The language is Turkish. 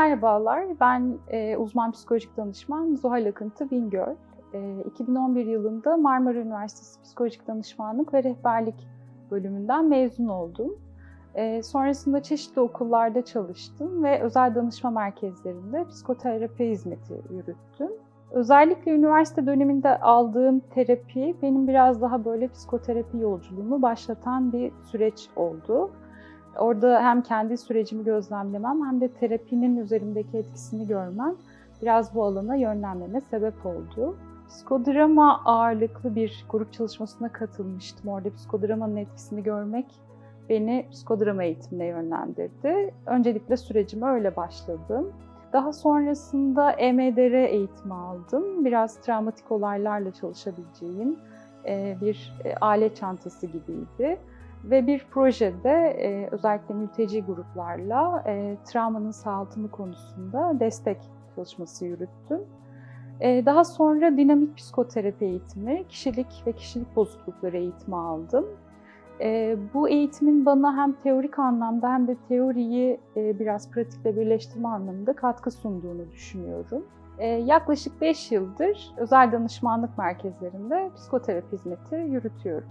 Merhabalar, ben e, uzman psikolojik danışman Zuhal Akıntı Bingöl. E, 2011 yılında Marmara Üniversitesi Psikolojik Danışmanlık ve Rehberlik bölümünden mezun oldum. E, sonrasında çeşitli okullarda çalıştım ve özel danışma merkezlerinde psikoterapi hizmeti yürüttüm. Özellikle üniversite döneminde aldığım terapi benim biraz daha böyle psikoterapi yolculuğumu başlatan bir süreç oldu. Orada hem kendi sürecimi gözlemlemem hem de terapinin üzerimdeki etkisini görmem biraz bu alana yönlenmeme sebep oldu. Psikodrama ağırlıklı bir grup çalışmasına katılmıştım. Orada psikodramanın etkisini görmek beni psikodrama eğitimine yönlendirdi. Öncelikle sürecime öyle başladım. Daha sonrasında EMDR eğitimi aldım. Biraz travmatik olaylarla çalışabileceğim bir alet çantası gibiydi. Ve bir projede e, özellikle mülteci gruplarla e, travmanın sağaltımı konusunda destek çalışması yürüttüm. E, daha sonra dinamik psikoterapi eğitimi, kişilik ve kişilik bozuklukları eğitimi aldım. E, bu eğitimin bana hem teorik anlamda hem de teoriyi e, biraz pratikle birleştirme anlamında katkı sunduğunu düşünüyorum. E, yaklaşık 5 yıldır özel danışmanlık merkezlerinde psikoterapi hizmeti yürütüyorum.